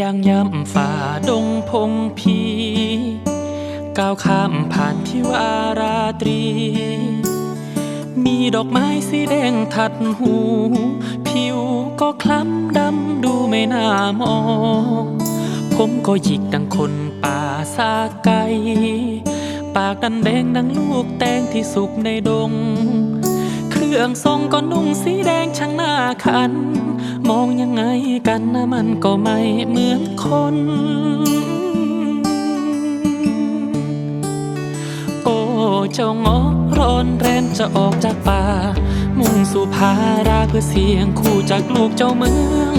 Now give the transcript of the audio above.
ยังย่ำฝ่าดงพงพี ก้าวข้ามผ่านที่วาราตรี มีดอกไม้สีแดงทัดหู ผิว ก็คล้ำดำดูไม่น่ามอง ผมก็หยิกดังคนป่าซาไกปากดันแดงดังลูกแตงที่สุกในดง เครื่องทรงก็นุ่งสีแดงช่างหน้าคัน มองยังไงกันนะมันก็ไม่เหมือนคนโอ้เจ้าเงอร้อนแรนจะออกจากป่า มุ่งสู่ภาราเพื่อเสียงคู่จากลูกเจ้าเมือง